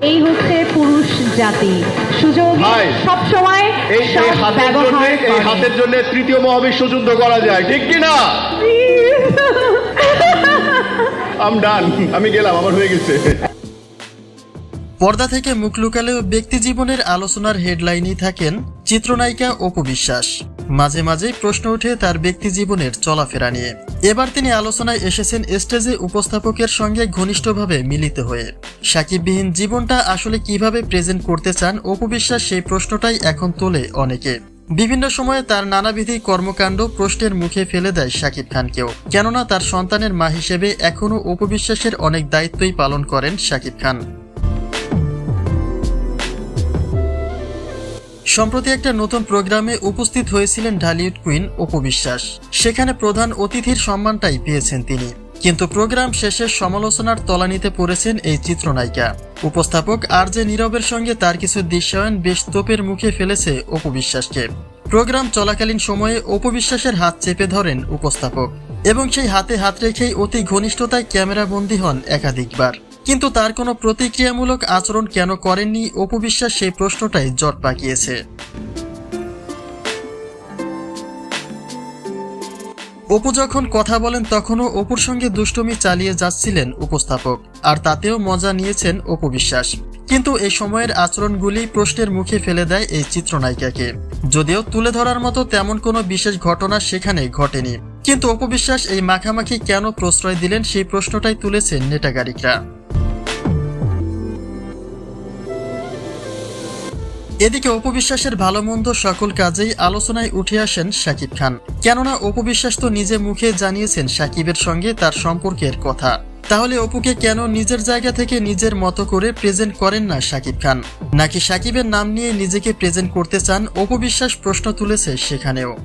এই হচ্ছে পুরুষ জাতি। সুযোগ ভাই, সবসময় এই এই হাতের জন্য এই হাতের জন্য তৃতীয় মহাবিশ্ব যুদ্ধ করা যায় ঠিক কি না? আম ডান আমি গেলাম আমার হয়ে গেছে। পর্দা থেকে মুখ লুকালেও ব্যক্তি জীবনের আলোচনার হেডলাইনই থাকেন চিত্রনায়িকা অপু বিশ্বাস। মাঝে মাঝেই প্রশ্ন ওঠে তার ব্যক্তি জীবনের চলাফেরা নিয়ে। এবার তিনি আলোচনায় এসেছেন স্টেজে উপস্থাপকের সঙ্গে ঘনিষ্ঠভাবে মিলিত হয়ে। সাকিববিহীন জীবনটা আসলে কীভাবে প্রেজেন্ট করতে চান অপু বিশ্বাস সেই প্রশ্নটাই এখন তোলে অনেকে। বিভিন্ন সময়ে তার নানাবিধি কর্মকাণ্ড প্রশ্নের মুখে ফেলে দেয় শাকিব খানকেও। কেননা তার সন্তানের মা হিসেবে এখনও অপবিশ্বাসের অনেক দায়িত্বই পালন করেন শাকিব খান। সম্প্রতি একটা নতুন প্রোগ্রামে উপস্থিত হয়েছিলেন ঢালিউড কুইন অপবিশ্বাস সেখানে প্রধান অতিথির সম্মানটাই পেয়েছেন তিনি। কিন্তু প্রোগ্রাম শেষে সমালোচনার তলানিতে পড়েছেন এই চিত্রনায়িকা। উপস্থাপক আর জে নীরবের সঙ্গে তার কিছু দৃশ্যায়ন বেশ তোপের মুখে ফেলেছে অপবিশ্বাসকে প্রোগ্রাম চলাকালীন সময়ে অপবিশ্বাসের হাত চেপে ধরেন উপস্থাপক। এবং সেই হাতে হাত রেখেই অতি ঘনিষ্ঠতায় ক্যামেরাবন্দী হন একাধিকবার। কিন্তু তার কোনো প্রতিক্রিয়ামূলক আচরণ কেন করেননি অপবিশ্বাস সেই প্রশ্নটাই জট পাকিয়েছে। অপু যখন কথা বলেন তখনও অপুর সঙ্গে দুষ্টুমি চালিয়ে যাচ্ছিলেন উপস্থাপক, আর তাতেও মজা নিয়েছেন অপু বিশ্বাস। কিন্তু এই সময়ের আচরণগুলি প্রশ্নের মুখে ফেলে দেয় এই চিত্রনায়িকাকে। যদিও তুলে ধরার মতো তেমন কোনো বিশেষ ঘটনা সেখানে ঘটেনি। কিন্তু অপবিশ্বাস এই মাখামাখি কেন প্রশ্রয় দিলেন সেই প্রশ্নটাই তুলেছেন নেটাগারিকরা। এদিকে অপবিশ্বাসের ভালো মন্দ সকল কাজেই আলোচনায় উঠে আসেন সাকিব খান। কেননা অপবিশ্বাস তো নিজে মুখে জানিয়েছেন সাকিবের সঙ্গে তার সম্পর্কের কথা। তাহলে অপুকে কেন নিজের জায়গা থেকে নিজের মতো করে প্রেজেন্ট করেন না শাকিব খান? নাকি সাকিবের নাম নিয়ে নিজেকে প্রেজেন্ট করতে চান অপবিশ্বাস প্রশ্ন তুলেছে সেখানেও।